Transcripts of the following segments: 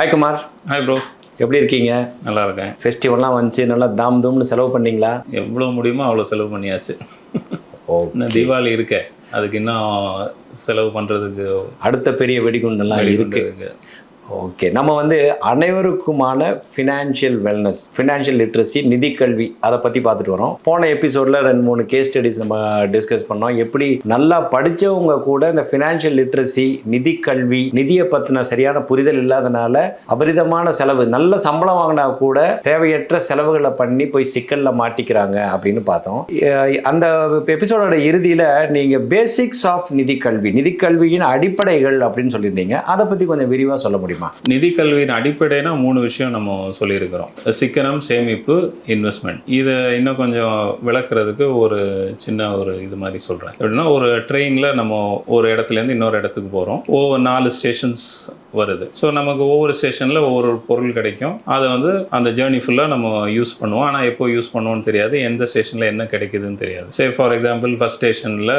Hi Kumar hi bro எப்படி இருக்கீங்க? நல்லா இருக்கேன். ஃபெஸ்டிவல்லாம் வந்துச்சு. நல்லா தாம் தூம்னு செலவு பண்ணீங்களா? எவ்வளோ முடியுமோ அவ்வளோ செலவு பண்ணியாச்சு. ஓ இன்னும் தீபாவளி இருக்கே. அதுக்கு இன்னும் செலவு பண்ணுறதுக்கு அடுத்த பெரிய வெடிகுண்டெல்லாம் இருக்கு. இருக்கு. ஓகே நம்ம வந்து அனைவருக்குமான ஃபினான்ஷியல் வெல்னஸ் ஃபினான்ஷியல் லிட்ரஸி நிதி கல்வி அதை பற்றி பார்த்துட்டு வரோம். போன எபிசோடில் ரெண்டு மூணு கேஸ் ஸ்டடிஸ் நம்ம டிஸ்கஸ் பண்ணோம். எப்படி நல்லா படித்தவங்க கூட இந்த ஃபினான்ஷியல் லிட்ரஸி நிதி கல்வி நிதியை பற்றின சரியான புரிதல் இல்லாதனால அபரிதமான செலவு நல்ல சம்பளம் வாங்கினா கூட தேவையற்ற செலவுகளை பண்ணி போய் சிக்கலில் மாட்டிக்கிறாங்க அப்படின்னு பார்த்தோம். அந்த எபிசோடோட இறுதியில் நீங்கள் பேசிக்ஸ் ஆஃப் நிதி கல்வி நிதி கல்வியின் அடிப்படைகள் அப்படின்னு சொல்லியிருந்தீங்க. அதை பற்றி கொஞ்சம் விரிவாக சொல்ல முடியும்? நிதி கல்வியின் அடிப்படைனா மூணு விஷயம் நம்ம சொல்லியிருக்கிறோம். சிக்கனம் சேமிப்பு இன்வெஸ்ட்மெண்ட் இதை இன்னும் கொஞ்சம் விளக்குறதுக்கு ஒரு சின்ன ஒரு இது மாதிரி சொல்கிறேன் எப்படின்னா ஒரு ட்ரெயினில் நம்ம ஒரு இடத்துலேருந்து இன்னொரு இடத்துக்கு போகிறோம் ஒவ்வொரு நாலு ஸ்டேஷன்ஸ் வருது. ஸோ நமக்கு ஒவ்வொரு ஸ்டேஷனில் ஒவ்வொரு பொருள் கிடைக்கும். அதை வந்து அந்த ஜேர்னி ஃபுல்லாக நம்ம யூஸ் பண்ணுவோம். ஆனால் எப்போ யூஸ் பண்ணுவோம்னு தெரியாது. எந்த ஸ்டேஷனில் என்ன கிடைக்குதுன்னு தெரியாது. சே ஃபார் எக்ஸாம்பிள் ஃபர்ஸ்ட் ஸ்டேஷனில்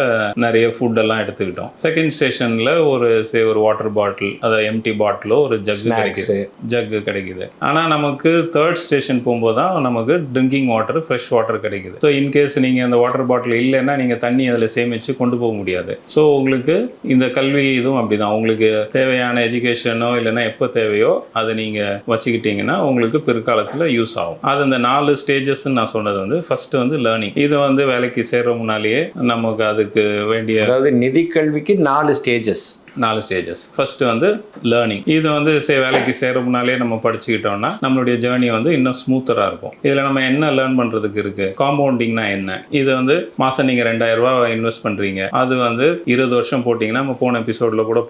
நிறைய ஃபுட் எல்லாம் எடுத்துக்கிட்டோம். செகண்ட் ஸ்டேஷனில் ஒரு சே ஒரு வாட்டர் பாட்டில் அதாவது எம்டி பாட்டிலோ ஒரு ஜக் கிடைக்குது. ஜக்கு கிடைக்குது. ஆனால் நமக்கு தேர்ட் ஸ்டேஷன் போகும்போது தான் நமக்கு ட்ரிங்கிங் வாட்டர் ஃப்ரெஷ் வாட்டர் கிடைக்குது. ஸோ இன்கேஸ் நீங்கள் அந்த வாட்டர் பாட்டில் இல்லைன்னா நீங்கள் தண்ணி அதில் சேமித்து கொண்டு போக முடியாது. ஸோ உங்களுக்கு இந்த கல்வி இதுவும் அப்படிதான். உங்களுக்கு தேவையான எஜுகேஷனோ இல்லைன்னா எப்போ தேவையோ அதை நீங்கள் வச்சுக்கிட்டீங்கன்னா உங்களுக்கு பிற்காலத்தில் யூஸ் ஆகும். அது இந்த நாலு ஸ்டேஜஸ்ன்னு நான் சொன்னது வந்து ஃபர்ஸ்ட் வந்து லேர்னிங் இது வந்து வேலைக்கு சேர்ற முன்னாலேயே நமக்கு அதுக்கு வேண்டிய அதாவது நிதி கல்விக்கு நாலு ஸ்டேஜஸ் நாலு ஸ்டேஜஸ் ஃபர்ஸ்ட் வந்து லேர்னிங் இது வந்து சே வேலைக்கு சேரப்புனாலே நம்ம படிச்சுக்கிட்டோம்னா நம்மளுடைய ஜேர்னி வந்து இன்னும் ஸ்மூத்தராக இருக்கும். இதில் நம்ம என்ன லேர்ன் பண்ணுறதுக்கு இருக்கு? காம்பவுண்டிங்னா என்ன? இது வந்து மாதம் நீங்கள் ரெண்டாயிரம் ரூபா இன்வெஸ்ட் பண்ணுறீங்க அது வந்து இருபது வருஷம் போட்டிங்கன்னா நம்ம போன எபிசோடில் கூட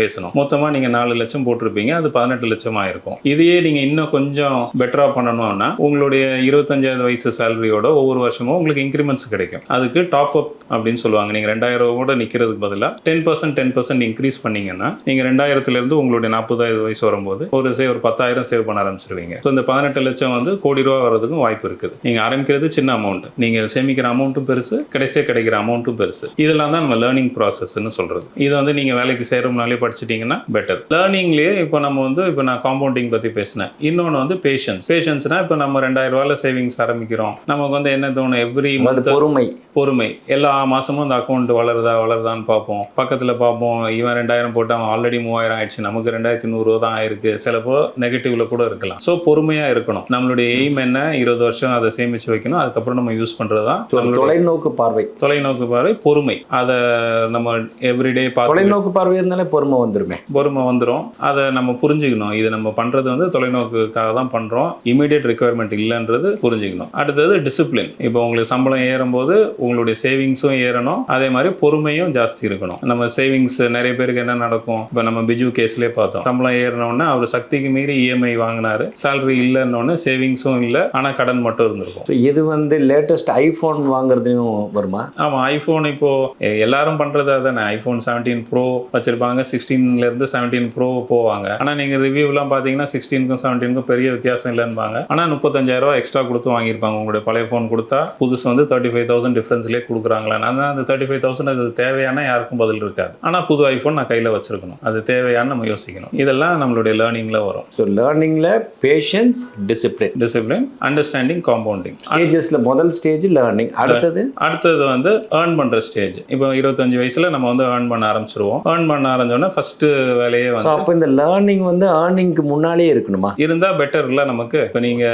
பேசணும். மொத்தமாக நீங்கள் நாலு லட்சம் போட்டிருப்பீங்க. அது பதினெட்டு லட்சமாக ஆயிருக்கும் இதையே நீங்கள் இன்னும் கொஞ்சம் பெட்டராக பண்ணணும்னா உங்களுடைய இருபத்தஞ்சாவது வயசு சேலரியோட ஒவ்வொரு வருஷமும் உங்களுக்கு இன்க்ரிமெண்ட்ஸ் கிடைக்கும். அதுக்கு டாப் அப் அப்படின்னு சொல்லுவாங்க. நீங்கள் ரெண்டாயிரம் ரூபா கூட நிற்கிறதுக்கு பதிலாக ten percent ten percent increase பண்ணீங்கன்னா நீங்கள் ரெண்டாயிரத்துலேருந்து உங்களுடைய நாற்பதாவது வயசு வரும்போது ஒரு சே ஒரு பத்தாயிரம் சேவ் பண்ண ஆரம்பிச்சிருவீங்க. ஸோ இந்த பதினெட்டு லட்சம் வந்து கோடி ரூபா வரதுக்கும் வாய்ப்பு இருக்குது. நீங்கள் ஆரம்பிக்கிறது சின்ன அமௌண்ட் நீங்கள் சேமிக்கிற அமௌண்ட்டும் பெருசு கடைசியாக கிடைக்கிற அமௌண்ட்டும் பெருசு. இதெல்லாம் தான் நம்ம லேர்னிங் ப்ராசஸ்ன்னு சொல்கிறது இது வந்து நீங்கள் வேலைக்கு சேரும்னாலே படிச்சிட்டிங்கன்னா பெட்டர் லேர்னிங்லேயே இப்போ நம்ம வந்து இப்போ நான் காம்பவுண்டிங் பற்றி பேசினேன். இன்னொன்று வந்து பேஷன்ஸ் பேஷன்ஸ்னா இப்போ நம்ம ரெண்டாயிரம் ரூபாயில் சேவிங்ஸ் ஆரம்பிக்கிறோம். நமக்கு வந்து என்ன தோணும்? எவ்ரி மந்த் பொறுமை. பொறுமை. எல்லா மாசமும் அந்த அக்கௌண்ட் வளருதா வளருதான்னு பார்ப்போம். பக்கத்தில் பார்ப்போம். இவன் ரெண்டாயிரம் போட்டு அவன் ஆல்ரெடி மூவாயிரம் ஆயிடுச்சு. நமக்கு ரெண்டாயிரத்தி நூறுரூவா தான் ஆயிருக்கு. சிலப்போ நெகட்டிவ்ல கூட இருக்கலாம். ஸோ பொறுமையாக இருக்கணும். நம்மளுடைய எய்ம் என்ன? இருபது வருஷம் அதை சேமிச்சு வைக்கணும். அதுக்கப்புறம் நம்ம யூஸ் பண்ணுறது தான் தொலைநோக்கு பார்வை. தொலைநோக்கு பார்வை பொறுமை. அதை நம்ம எவ்ரிடே தொலைநோக்கு பார்வை இருந்தாலே பொறுமை வந்துருமே. பொறுமை வந்துடும் அதை நம்ம புரிஞ்சுக்கணும். இது நம்ம பண்ணுறது வந்து தொலைநோக்குக்காக தான் பண்ணுறோம் இமீடியட் ரெக்குயர்மெண்ட் இல்லைன்றது புரிஞ்சுக்கணும். அடுத்தது டிசிப்ளின் இப்போ உங்களுக்கு சம்பளம் ஏறும்போது உங்களுடைய சேவிங்ஸும் ஏறணும். அதே மாதிரி பொறுமையும் ஜாஸ்தி இருக்கணும். நம்ம சேவிங்ஸ் நிறைய பேருக்கு என்ன நடக்கும்? இப்போ நம்ம பிஜு கேஸ்லேயே பார்த்தோம். சம்பளம் ஏறினோடனே அவர் சக்திக்கு மீறி இஎம்ஐ வாங்கினாரு. சேலரி இல்லைன்னொன்னே சேவிங்ஸும் இல்லை. ஆனால் கடன் மட்டும் இருந்திருக்கும். இது வந்து லேட்டஸ்ட் ஐஃபோன் வாங்குறதையும் வருமா? ஆமாம் ஐஃபோன் இப்போ எல்லாரும் பண்றது அதானே. ஐஃபோன் செவன்டீன் ப்ரோ வச்சிருப்பாங்க. 16 இருந்து செவன்டீன் ப்ரோ போவாங்க. ஆனால் நீங்கள் ரிவ்யூலாம் பார்த்தீங்கன்னா சிக்ஸ்டீனுக்கும் செவன்டீனுக்கும் பெரிய வித்தியாசம் இல்லைன்பாங்க ஆனால் முப்பத்தஞ்சாயிரம் ரூபாய் எக்ஸ்ட்ரா கொடுத்து வாங்கியிருப்பாங்க உங்களுடைய பழைய ஃபோன் கொடுத்தா புதுசு வந்து தேர்ட்டி ஃபைவ் தௌசண்ட் டிஃப்ரென்ஸ்லேயே கொடுக்குறாங்களா அந்த தேர்ட்டி ஃபைவ் தௌசண்ட் அது தேவையான யாருக்கும் பதில் இருக்காது. ஆனால் புது ஐஃபோன் நான் கையில் வச்சிருக்கணும். அது தேவையான்னு நம்ம யோசிக்கணும். இதெல்லாம் நம்மளுடைய லேர்னிங்கில் வரும். So லேர்னிங்கில் patience discipline discipline understanding compounding ஸ்டேஜஸில் முதல் ஸ்டேஜ் லேர்னிங் அடுத்தது? அடுத்தது வந்து ஏர்ன் பண்ற ஸ்டேஜ் இப்போ இருபத்தஞ்சு வயசுல நம்ம வந்து ஏர்ன் பண்ண ஆரம்பிச்சிருவோம். ஏர்ன் பண்ண ஆரம்பிச்சோன்னா ஃபர்ஸ்ட் வேலையே வந்து அப்போ இந்த லேர்னிங் வந்து ஏர்னிங்க்கு முன்னாலே இருக்கணுமா? இருந்தா பெட்டர் இல்ல நமக்கு. இப்போ நீங்க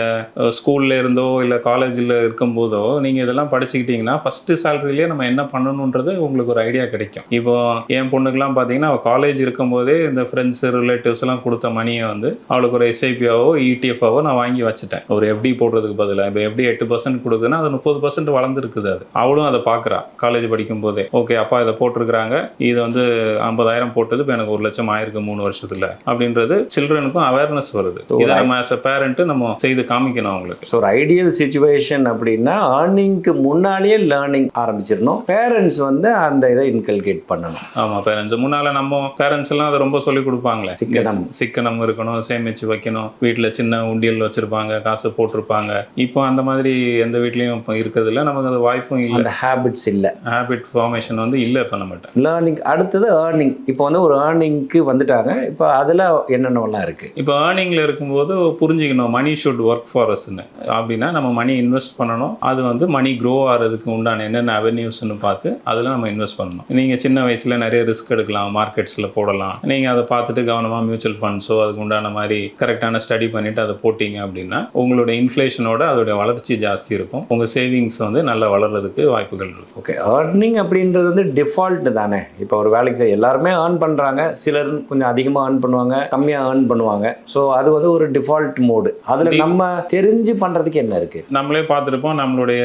அஹ், ஸ்கூல்ல இருந்தோ இல்ல காலேஜ்ல இருக்கும்போதோ நீங்க இதெல்லாம் படிச்சுக்கிட்டீங்கன்னா ஃபர்ஸ்ட் சேலரிலேயே நம்ம என்ன பண்ணணுன்றது உங்களுக்கு ஒரு ஐடியா கிடைக்கும். இப்போ என் பொண்ணுக்குலாம் பார்த்தீங்கன்னா அவள் காலேஜ் இருக்கும்போதே இந்த ஃப்ரெண்ட்ஸ் ரிலேட்டிவ்ஸ் எல்லாம் கொடுத்த மணியை வந்து அவளுக்கு ஒரு எஸ்ஐபியாவோ இடிஎஃப்ஆவோ நான் வாங்கி வச்சுட்டேன். ஒரு எஃப்டி போடுறதுக்கு பதிலாக இப்போ எஃப்டி எட்டு பர்சன்ட் கொடுக்குதுன்னா அது முப்பது பர்சன்ட் வளர்ந்துருக்குது அது. அவளும் அதை பார்க்குறா காலேஜ் படிக்கும் போதே ஓகே அப்பா இதை போட்டிருக்கிறாங்க. இது வந்து ஐம்பதாயிரம் போட்டது இப்போ எனக்கு ஒரு லட்சம் ஆயிருக்கு மூணு வருஷத்துல. அப்படின்றது சில்ட்ரனுக்கும் அவேர்னஸ் வருது. இதை நம்ம ஆஸ் அ பேரண்ட் நம்ம செய்து காமிக்கணும் அவங்களுக்கு. ஸோ ஒரு ஐடியல் சுச்சுவேஷன் அப்படின்னா ஏர்னிங்க்கு முன்னாலேயே லேர்னிங் ஆரம்பிச்சிடணும். பேரண்ட்ஸ் வந்து அந்த இதை இன்கல்கேட் பண்ணணும். ஆமாம் பேரண்ட்ஸ் முன்னா அதனால நம்ம பேரண்ட்ஸ் எல்லாம் அதை ரொம்ப சொல்லி கொடுப்பாங்களே. சிக்கனம். சிக்கனம் இருக்கணும் சேமிச்சு வைக்கணும். வீட்டில் சின்ன உண்டியல் வச்சிருப்பாங்க காசு போட்டிருப்பாங்க. இப்போ அந்த மாதிரி எந்த வீட்லயும் இப்போ இருக்கிறதுல நமக்கு அது வாய்ப்பும் இல்லை. அந்த ஹேபிட்ஸ் இல்லை. ஹேபிட் ஃபார்மேஷன் வந்து இல்லை இப்போ நம்மகிட்ட. லேர்னிங் அடுத்தது ஏர்னிங் இப்போ வந்து ஒரு ஏர்னிங்க்கு வந்துட்டாங்க. இப்போ அதில் என்னென்னலாம் இருக்குது இப்போ ஏர்னிங்கில் இருக்கும்போது புரிஞ்சுக்கணும். மணி ஷுட் ஒர்க் ஃபார் அஸ்ன்னு அப்படின்னா நம்ம மணி இன்வெஸ்ட் பண்ணணும். அது வந்து மணி க்ரோ ஆகிறதுக்கு உண்டான என்னென்ன அவென்யூஸ்னு பார்த்து அதில் நம்ம இன்வெஸ்ட் பண்ணணும். நீங்கள் சின்ன வயசில் நிறைய ரிஸ்க் எடுக்கலாம். மார்க்கெட்ஸில் போடலாம். நீங்கள் அதை பார்த்துட்டு கவனமாக மியூச்சுவல் ஃபண்ட்ஸோ அதுக்கு உண்டான மாதிரி கரெக்டான ஸ்டடி பண்ணிவிட்டு அதை போட்டிங்க அப்படின்னா உங்களோட இன்ஃப்ளேஷனோட அதோடைய வளர்ச்சி ஜாஸ்தி இருக்கும். உங்கள் சேவிங்ஸ் வந்து நல்லா வளர்றதுக்கு வாய்ப்புகள் இருக்கும் ஓகே ஏர்னிங் அப்படின்றது வந்து டிஃபால்ட் தானே? இப்போ ஒரு வேலைக்கு செய்ய எல்லாருமே ஏர்ன் பண்ணுறாங்க சிலர் கொஞ்சம் அதிகமாக ஏர்ன் பண்ணுவாங்க கம்மியாக ஏர்ன் பண்ணுவாங்க. ஸோ அது வந்து ஒரு டிஃபால்ட் மோடு அதில் நம்ம தெரிஞ்சு பண்ணுறதுக்கு என்ன இருக்குது நம்மளே பார்த்துருப்போம் நம்மளுடைய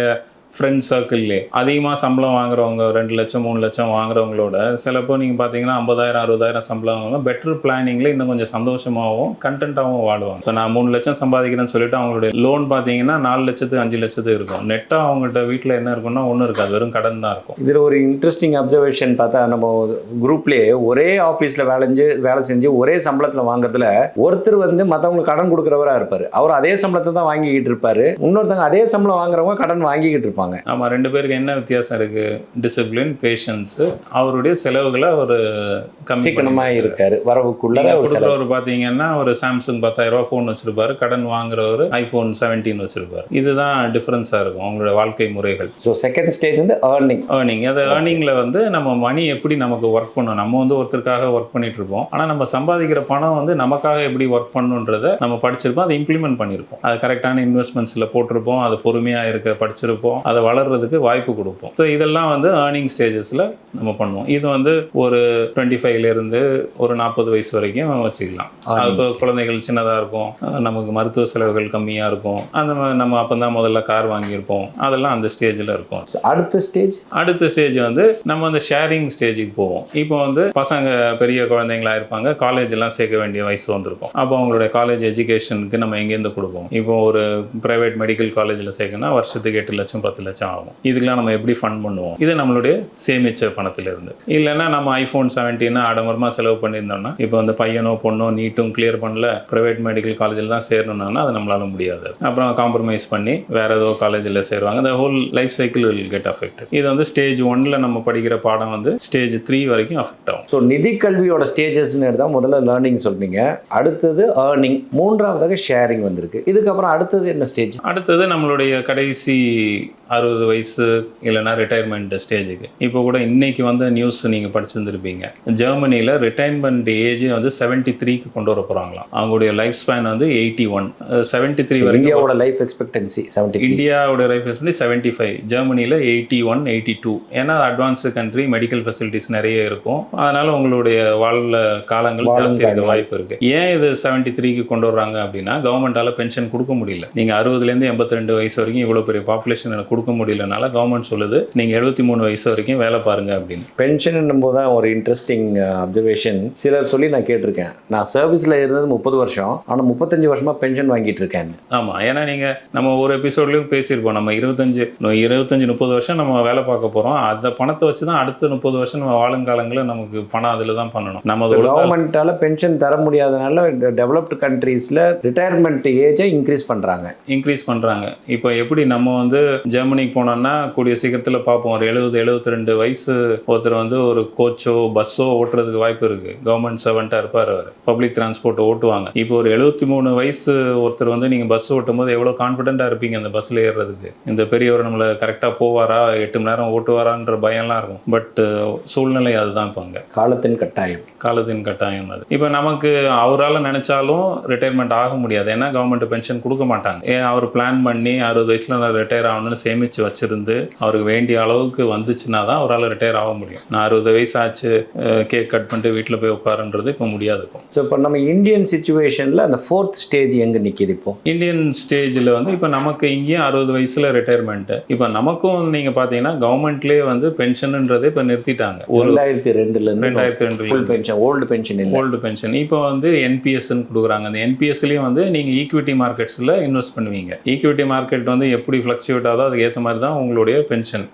ஃப்ரெண்ட்ஸ் சர்க்கிள்லே அதிகமாக சம்பளம் வாங்குறவங்க ரெண்டு லட்சம் மூணு லட்சம் வாங்குறவங்களோட சிலப்போ நீங்கள் பார்த்தீங்கன்னா ஐம்பதாயிரம் அறுபதாயிரம் சம்பளம் வாங்க பெட்டர் பிளானிங்கில் இன்னும் கொஞ்சம் சந்தோஷமாகவும் கண்டென்ட்டாகவும் வாழுவாங்க. இப்போ நான் மூணு லட்சம் சம்பாதிக்கிறேன்னு சொல்லிட்டு அவங்களுடைய லோன் பார்த்தீங்கன்னா நாலு லட்சத்து அஞ்சு லட்சத்து இருக்கும். நெட்டாக அவங்கள்ட்ட வீட்டில் என்ன இருக்கும்னா ஒன்றும் இருக்காது. வெறும் கடன் தான் இருக்கும். இதில் ஒரு இன்ட்ரெஸ்டிங் அப்சர்வேஷன் பார்த்தா நம்ம குரூப்லேயே ஒரே ஆஃபீஸில் வேலை செஞ்சு வேலை செஞ்சு ஒரே சம்பளத்தில் வாங்குறதுல ஒருத்தர் வந்து மற்றவங்களுக்கு கடன் கொடுக்குறவராக இருப்பார். அவர் அதே சம்பளத்தை தான் வாங்கிக்கிட்டு இருப்பார். இன்னொருத்தவங்க அதே சம்பளம் வாங்குறவங்க கடன் வாங்கிக்கிட்டு இருப்பாங்க. ஆமாம் ரெண்டு பேருக்கு என்ன வித்தியாசம் இருக்குது டிசிப்ளின் பேஷன்ஸு அவருடைய செலவுகளை அவர் கம்மி சீக்கிரமாக பண்ணிட்டு இருக்காரு. வரவுக்குள்ள ஒரு கொடுக்குறவர் பார்த்தீங்கன்னா ஒரு சாம்சங் பத்தாயிரம் ரூபாய் ஃபோன் வச்சிருப்பாரு. கடன் வாங்குறவர் ஐஃபோன் செவன்டீன் வச்சிருப்பாரு. இதுதான் டிஃப்ரென்ஸாக இருக்கும் அவங்களோட வாழ்க்கை முறைகள். ஸோ செகண்ட் ஸ்டேஜ் வந்து ஏர்னிங் ஏர்னிங் அந்த ஏர்னிங்கில் வந்து நம்ம மணி எப்படி நமக்கு ஒர்க் பண்ணணும்? நம்ம வந்து ஒருத்தருக்காக ஒர்க் பண்ணிட்டு இருப்போம். ஆனால் நம்ம சம்பாதிக்கிற பணம் வந்து நமக்காக எப்படி ஒர்க் பண்ணணுன்றதை நம்ம படிச்சிருப்போம் அதை இம்ப்ளிமெண்ட் பண்ணியிருப்போம். அது கரெக்டான இன்வெஸ்ட்மெண்ட்ஸில் போட்டிருப்போம். அது பொறுமையாக இருக்க படிச்சிருப்போம். அதை வளர்றதுக்கு வாய்ப்பு கொடுப்போம். ஸோ இதெல்லாம் வந்து ஏர்னிங் ஸ்டேஜஸில் நம்ம பண்ணுவோம். இது வந்து ஒரு டுவெண்ட்டி ஃபைவ்லேருந்து ஒரு நாற்பது வயசு வரைக்கும் வச்சுக்கலாம். அது இப்போ குழந்தைகள் சின்னதாக இருக்கும். நமக்கு மருத்துவ செலவுகள் கம்மியாக இருக்கும். அந்த மாதிரி நம்ம அப்போ தான் முதல்ல கார் வாங்கியிருப்போம். அதெல்லாம் அந்த ஸ்டேஜில் இருக்கும். அடுத்த ஸ்டேஜ் அடுத்த ஸ்டேஜ் வந்து நம்ம அந்த ஷேரிங் ஸ்டேஜுக்கு போவோம். இப்போ வந்து பசங்க பெரிய குழந்தைங்களா இருப்பாங்க. காலேஜ் எல்லாம் சேர்க்க வேண்டிய வயசு வந்திருக்கும். அப்போ அவங்களுடைய காலேஜ் எஜுகேஷனுக்கு நம்ம எங்கேருந்து கொடுப்போம்? இப்போ ஒரு பிரைவேட் மெடிக்கல் காலேஜில் சேர்க்கணும்னா வருஷத்துக்கு எட்டு லட்சம் பத்து லட்சம் ஆகும். இதுக்கெல்லாம் நம்ம எப்படி ஃபண்ட் பண்ணுவோம்? இது நம்மளுடைய சேமிச்ச பணத்திலிருந்து. இல்லைன்னா நம்ம ஐஃபோன் செவன்டீன் ஆடம்பரமாக செலவு பண்ணியிருந்தோம்னா இப்போ வந்து பையனோ பொண்ணோ நீட்டும் கிளியர் பண்ணல பிரைவேட் மெடிக்கல் காலேஜில் தான் சேரணும்னா அது நம்மளால முடியாது. அப்புறம் காம்ப்ரமைஸ் பண்ணி வேற ஏதோ காலேஜில் சேருவாங்க. அந்த whole life cycle will get affected இது வந்து ஸ்டேஜ் ஒன்ல நம்ம படிக்கிற பாடம் வந்து ஸ்டேஜ் த்ரீ வரைக்கும் அஃபெக்ட் ஆகும். ஸோ நிதி கல்வியோட ஸ்டேஜஸ்னு எடுத்தா முதல்ல லேர்னிங் சொல்றீங்க. அடுத்தது ஏர்னிங் மூன்றாவதாக ஷேரிங் வந்திருக்கு. இதுக்கப்புறம் அடுத்தது என்ன ஸ்டேஜ் அடுத்தது நம்மளுடைய கடைசி அறுபது வயசு இல்லைன்னா ரிட்டையர்மெண்ட் ஸ்டேஜுக்கு இப்போ கூட இன்னைக்கு வந்து நியூஸ் நீங்கள் படிச்சிருந்துருப்பீங்க. ஜெர்மனியில் ரிட்டைர்மெண்ட் ஏஜ் வந்து செவன்ட்டி த்ரீக்கு கொண்டு வர போகிறாங்களாம் அவங்களுடைய லைஃப் ஸ்பேன் வந்து எயிட்டி ஒன் செவன்ட்டி த்ரீ வரைக்கும் இந்தியாவோட லைஃப் எக்ஸ்பெக்டன்சி செவன்டி இந்தியாவோட லைஃப் எக்ஸ்பெக்டி செவன்ட்டி ஃபைவ் ஜெர்மனியில் எயிட்டி ஒன் எயிட்டி டூ ஏன்னா அட்வான்ஸ்டு கண்ட்ரி மெடிக்கல் ஃபெசிலிட்டிஸ் நிறைய இருக்கும். அதனால உங்களுடைய வாழ்ல காலங்கள் ஜாஸ்தி இருக்க. வாய்ப்பு இருக்கு. ஏன் இது செவன்ட்டி த்ரீக்கு கொண்டு வர்றாங்க அப்படின்னா கவர்மெண்டால பென்ஷன் கொடுக்க முடியல. நீங்க அறுபதுலேருந்து எண்பத்தி ரெண்டு வயசு வரைக்கும் இவ்வளோ பெரிய பாப்புலேஷன் எனக்கு கொடுக்க முடியலனால கவர்மெண்ட் சொல்லுது நீங்க எழுபத்தி மூணு வயசு வரைக்கும் வேலை பாருங்க அப்படின்னு. பென்ஷன் போது தான் ஒரு இன்ட்ரெஸ்டிங் அப்சர்வேஷன் சிலர் சொல்லி நான் கேட்டிருக்கேன். நான் சர்வீஸில் இருந்தது முப்பது வருஷம் ஆனால் முப்பத்தஞ்சு வருஷமா பென்ஷன் வாங்கிட்டு இருக்கேன். ஆமா ஏன்னா நீங்க நம்ம ஒரு எபிசோட்லயும் பேசியிருப்போம். நம்ம இருபத்தஞ்சு இருபத்தஞ்சு முப்பது வருஷம் நம்ம வேலை பார்க்க போறோம். அந்த பணத்தை வச்சு தான் அடுத்த முப்பது வருஷம் நம்ம வாழுங்காலங்களில் நமக்கு பணம் அதில் தான் பண்ணணும். நம்ம கவர்மெண்ட்டால பென்ஷன் தர முடியாதனால டெவலப்டு கண்ட்ரீஸில் ரிட்டையர்மெண்ட் ஏஜை இன்க்ரீஸ் பண்ணுறாங்க இன்க்ரீஸ் பண்றாங்க. இப்போ எப்படி நம்ம வந்து ஜெர்மனிக்கு போனோம்னா கூடிய சீக்கிரத்தில் பார்ப்போம். ஒரு எழுபது எழுபத்தி ரெண்டு வயசு ஒருத்தர் வந்து ஒரு கோச்சோ பஸ்ஸோ ஓட்டுறதுக்கு வாய்ப்பு இருக்கு. கவர்மெண்ட் சர்வெண்ட்டாக இருப்பார் அவர். பப்ளிக் டிரான்ஸ்போர்ட் ஓட்டுவாங்க. இப்போ ஒரு எழுபத்தி மூணு வயசு ஒருத்தர் வந்து நீங்கள் பஸ் ஓட்டும் போது எவ்வளோ கான்ஃபிடென்ட்டாக இருப்பீங்க அந்த பஸ்ஸில் ஏறுறதுக்கு? இந்த பெரியவர் நம்மளை கரெக்டாக போவாரா? எட்டு மணி நேரம் ஓட்டுவாரான்ற பயம்லாம் இருக்கும். பட் சூழ்நிலை அதுதான் இப்போ அங்கே. காலத்தின் கட்டாயம். காலத்தின் கட்டாயம் அது. இப்போ நமக்கு அவரால் நினைச்சாலும் ரிட்டையர்மெண்ட் ஆக முடியாது. ஏன்னா கவர்மெண்ட் பென்ஷன் கொடுக்க மாட்டாங்க. ஏன்? அவர் பிளான் பண்ணி அறுபது வயசுல நான் ரிட்டையர் ஆகணும்னு சேமிச்சு வச்சிருந்து அவருக்கு வேண்டிய அளவுக்கு வந்துச்சுன்னா தான் அவரால் ரிட்டையர் ஆக முடியும். நான் அறுபது வயசு ஆச்சு கேக் கட் பண்ணிட்டு வீட்டில் போய் உட்காருன்றது இப்போ முடியாது இப்போ. ஸோ இப்போ நம்ம இந்தியன் சுச்சுவேஷனில் அந்த ஃபோர்த் ஸ்டேஜ் எங்கே நிற்கிது இப்போ? இந்தியன் ஸ்டேஜில் வந்து இப்போ நமக்கு இங்கேயும் அறுபது வயசுல ரிட்டையர்மெண்ட்டு இப்போ நமக்கும் நீங்கள் பார்த்தீங்கன்னா கவர்மெண்ட்லேயே வந்து பென்ஷன்ன்றதை இப்போ நிறுத்திட்டாங்க. ஒரு ரெண்டாயிரத்தி ரெண்டுலேருந்து ரெண்டாயிரத்தி ரெண்டு pension old pension old pension இப்போ வந்து என்பிஎஸ்ன்னு கொடுக்குறாங்க. அந்த என்பிஎஸ்லேயும் வந்து நீங்கள் ஈக்விட்டி மார்க்கெட்ஸில் இன்வெஸ்ட் பண்ணுவீங்க. ஈக்விட்டி மார்க்கெட் வந்து எப்படி ஃப்ளக்சுவேட் ஆகுதோ அதுக்கு அதுக்கேற்ற மாதிரி தான் உங்களுடைய பென்ஷன்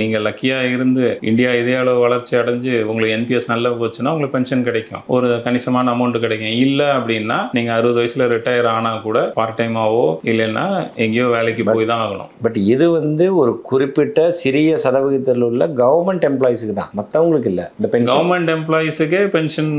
நீங்கள் லக்கியாக இருந்து இந்தியா இதே அளவு வளர்ச்சி அடைஞ்சு உங்களுக்கு என்பிஎஸ் நல்லா போச்சுன்னா உங்களுக்கு பென்ஷன் கிடைக்கும். ஒரு கணிசமான அமௌண்ட் கிடைக்கும். இல்லை அப்படின்னா நீங்கள் அறுபது வயசில் ரிட்டையர் ஆனால் கூட பார்ட் டைமாவோ இல்லைன்னா எங்கேயோ வேலைக்கு போய் தான் ஆகணும். பட் இது வந்து ஒரு குறிப்பிட்ட சிறிய சதவிகிதத்தில் உள்ள கவர்மெண்ட் எம்ப்ளாயிஸுக்கு தான். மற்றவங்களுக்கு இல்லை. இந்த கவர்மெண்ட் எம்ப்ளாயிஸுக்கே பென்ஷன்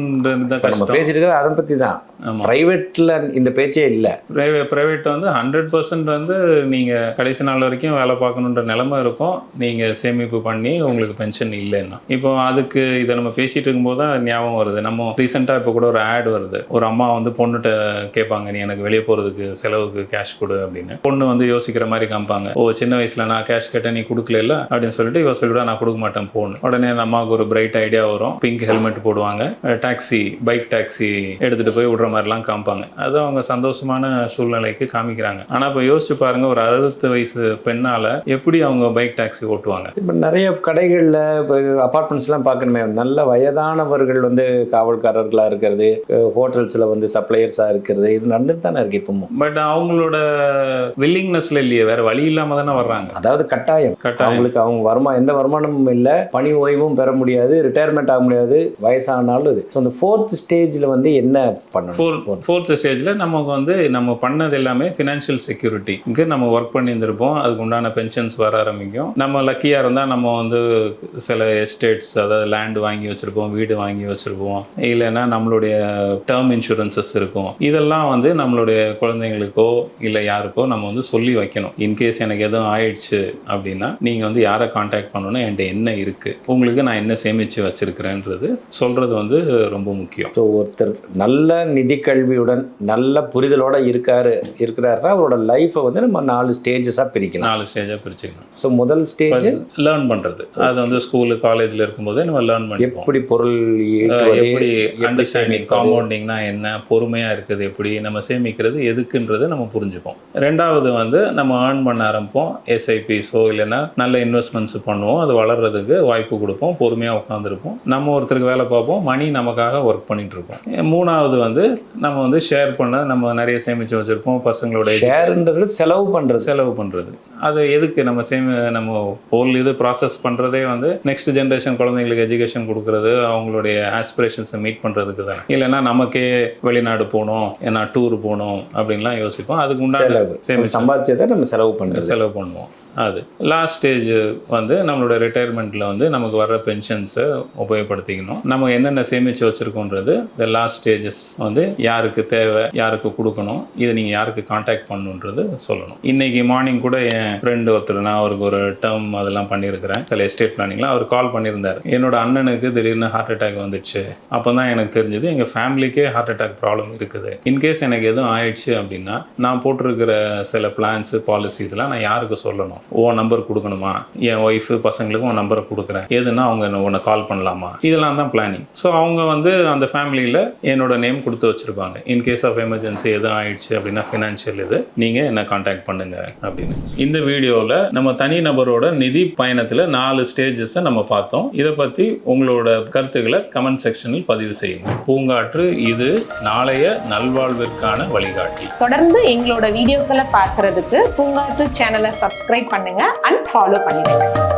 பேசியிருக்கிறது அதை பற்றி தான். ப்ரைவேட்டில் இந்த பேச்சே இல்லை. ப்ரைவேட் ப்ரைவேட் வந்து ஹண்ட்ரட் பர்சன்ட் வந்து நீங்கள் கடைசி நாள் வரைக்கும் வேலை பார்க்கணுன்ற நிலைமை இருக்கும். நீங்கள் சேமிப்பு பண்ணி உங்களுக்கு பென்ஷன் இல்லைன்னா. இப்போ அதுக்கு இதை நம்ம பேசிகிட்டு இருக்கும்போது தான் ஞாபகம் வருது. நம்ம ரீசெண்டாக இப்போ கூட ஒரு ஆட் வருது. ஒரு அம்மா வந்து பொண்ணுகிட்ட கேட்பாங்க நீ எனக்கு வெளியே போகிறதுக்கு செலவுக்கு கேஷ் கொடு அப்படின்னு. பொண்ணு வந்து யோசிக்கிற மாதிரி காமிப்பாங்க. ஓ சின்ன வயசில் நான் கேஷ் கேட்டேன் நீ கொடுக்கல அப்படின்னு சொல்லிட்டு இவ சொல்லிவிட நான் கொடுக்க மாட்டேன் போன் உடனே அந்த அம்மாவுக்கு ஒரு பிரைட் ஐடியா வரும். பிங்க் ஹெல்மெட் போடுவாங்க. டாக்ஸி பைக் டாக்ஸி எடுத்துகிட்டு போய் விடுற மாதிரிலாம் காமிப்பாங்க. அது அவங்க சந்தோஷமான சூழ்நிலைக்கு காமிக்கிறாங்க. ஆனால் இப்போ யோசிச்சு பாருங்கள் ஒரு அறுபத்து வயசு பெண்ணால் எப்படி அவங்க பைக் டாக்ஸி ஓட்டுவாங்க? இப்போ நிறைய கடைகளில் இப்போ அப்பார்ட்மெண்ட்ஸ்லாம் பார்க்கணுமே நல்ல வயதானவர்கள் வந்து காவல்காரர்களாக இருக்கிறது ஹோட்டல்ஸில் வந்து சப்ளையர்ஸாக இருக்கிறது இது நடந்துட்டு தானே இருக்கு இப்பவும். பட் அவங்களோட வில்லிங்னஸ்ல இல்லையே வேற வழி இல்லாம தானே வர்றாங்க. அதாவது கட்டாயம். கட்டாயம். அவங்களுக்கு அவங்க வருமா எந்த வருமானமும் இல்லை பணி ஓய்வும் பெற முடியாது ரிட்டையர்மெண்ட் ஆக முடியாது வயசானாலும் இது. ஸோ அந்த ஃபோர்த் ஸ்டேஜில் வந்து என்ன பண்ணணும்? ஃபோர்த் ஸ்டேஜில் நமக்கு வந்து நம்ம பண்ணது எல்லாமே ஃபினான்ஷியல் செக்யூரிட்டி இங்கே நம்ம ஒர்க் பண்ணியிருந்திருப்போம் அதுக்கு உண்டான பென்ஷன்ஸ் வர ஆரம்பிக்கும். நம்ம லக்கியாக இருந்தால் நம்ம வந்து சில எஸ்டேட்ஸ் அதாவது லேண்ட் வாங்கி வச்சுருப்போம் வீடு வாங்கி வச்சுருப்போம். இல்லைன்னா நம்மளுடைய டேர்ம் இன்சூரன்சஸ் இருக்கும். இதெல்லாம் வந்து நம்மளுடைய குழந்தைங்களுக்கோ இல்லை யாருக்கோ நம்ம வந்து சொல்லி வைக்கணும். இன்கேஸ் எனக்கு எதுவும் ஆயிடுச்சு அப்படின்னா நீங்கள் வந்து யாரை காண்டாக்ட் பண்ணணும் என்கிட்ட என்ன இருக்குது உங்களுக்கு நான் என்ன சேமித்து வச்சுருக்கிறேன்றது சொல்கிறது வந்து ரொம்ப முக்கியம். ஸோ ஒருத்தர் நல்ல நிதி கல்வியுடன் நல்ல புரிதலோட இருக்காரு இருக்கிறாருன்னா அவரோட லைஃப்பை வந்து நம்ம நாலு ஸ்டேஜஸாக பிரிக்கலாம். நாலு ஸ்டேஜாக பிரிச்சுக்கணும். ஸோ முதல் ஸ்டேஜ் லேர்ன் பண்றது. அது வந்து ஸ்கூலு காலேஜ்ல இருக்கும்போதே நம்ம லேர்ன் பண்ணிப்போம். எப்படி பொருள் எப்படி அண்டர்ஸ்டாண்டிங். காம்பவுண்டிங்னா என்ன பொறுமையா இருக்குது எப்படி நம்ம சேமிக்கிறது எதுக்குன்றது நம்ம புரிஞ்சுப்போம். ரெண்டாவது வந்து நம்ம ஏர்ன் பண்ண ஆரம்பிப்போம். எஸ்ஐபிஸோ இல்லைன்னா நல்ல இன்வெஸ்ட்மெண்ட்ஸ் பண்ணுவோம். அது வளர்றதுக்கு வாய்ப்பு கொடுப்போம். பொறுமையாக உட்காந்துருப்போம் நம்ம ஒருத்தருக்கு வேலை பார்ப்போம். மணி நமக்காக ஒர்க் பண்ணிட்டு மூணாவது வந்து நம்ம வந்து ஷேர் பண்ண நம்ம நிறைய சேமிச்சு வச்சிருப்போம். பசங்களோட ஷேர்ன்றது செலவு பண்ணுறது செலவு பண்ணுறது அது எதுக்கு நம்ம சேமி நம்ம ஹோல் இது ப்ராசஸ் பண்ணுறதே வந்து நெக்ஸ்ட் ஜென்ரேஷன் குழந்தைங்களுக்கு எஜுகேஷன் கொடுக்கறது அவங்களுடைய ஆஸ்பிரேஷன்ஸை மீட் பண்ணுறதுக்கு தானே. இல்லைன்னா நமக்கே வெளிநாடு போகணும் ஏன்னா டூர் போகணும் அப்படின்லாம் யோசிப்போம். அதுக்கு உண்டான சேமிச்சு சம்பாதிச்சதை நம்ம செலவு பண்ணுறது செலவு பண்ணுவோம். அது. லாஸ்ட் ஸ்டேஜ் வந்து நம்மளோட ரிட்டையர்மெண்ட்டில் வந்து நமக்கு வர்ற பென்ஷன்ஸை உபயோகப்படுத்திக்கணும். நம்ம என்னென்ன சேமித்து வச்சுருக்கோன்றது இந்த லாஸ்ட் ஸ்டேஜஸ் வந்து யாருக்கு தேவை யாருக்கு கொடுக்கணும் இதை நீங்கள் யாருக்கு காண்டாக்ட் பண்ணணுன்றது சொல்லணும். இன்னைக்கு மார்னிங் கூட என் ஃப்ரெண்டு ஒருத்தர் நான் அவருக்கு ஒரு டேர்ம் அதெல்லாம் பண்ணியிருக்கிறேன். சில எஸ்டேட் பிளானிங்லாம் அவர் கால் பண்ணியிருந்தார். என்னோட அண்ணனுக்கு திடீர்னு ஹார்ட் அட்டாக் வந்துடுச்சு. அப்போ தான் எனக்கு தெரிஞ்சது எங்கள் ஃபேமிலிக்கே ஹார்ட் அட்டாக் ப்ராப்ளம் இருக்குது. இன்கேஸ் எனக்கு எதுவும் ஆயிடுச்சு அப்படின்னா நான் போட்டிருக்கிற சில பிளான்ஸு பாலிசிஸ்லாம் நான் யாருக்கு சொல்லணும்? ஓ நம்பர் கொடுக்கணுமா? என் ஒய்ஃபு பசங்களுக்கு உன் நம்பரை கொடுக்குறேன். எதுனா அவங்க என்ன- உன்னை கால் பண்ணலாமா? இதெல்லாம் தான் பிளானிங் ஸோ அவங்க வந்து அந்த ஃபேமிலியில் என்னோட நேம் கொடுத்து வச்சுருப்பாங்க. இன்கேஸ் ஆஃப் எமர்ஜென்சி எதுவும் ஆயிடுச்சு அப்படின்னா ஃபினான்ஷியல் இது நீங்கள் என்ன காண்டாக்ட் பண்ணுங்க அப்படின்னு. இந்த வீடியோவில் நம்ம தனி நபரோட நிதி பயணத்தில் நாலு ஸ்டேஜஸை நம்ம பார்த்தோம். இதை பற்றி உங்களோட கருத்துக்களை கமெண்ட் செக்ஷனில் பதிவு செய்யுங்க. பூங்காற்று இது நாளைய நல்வாழ்விற்கான வழிகாட்டி. தொடர்ந்து எங்களோட வீடியோக்களை பார்க்கறதுக்கு பூங்காற்று சேனலை சப்ஸ்கிரைப் பண்ணுங்க. அண்ட் ஃபாலோ பண்ணிடுங்க.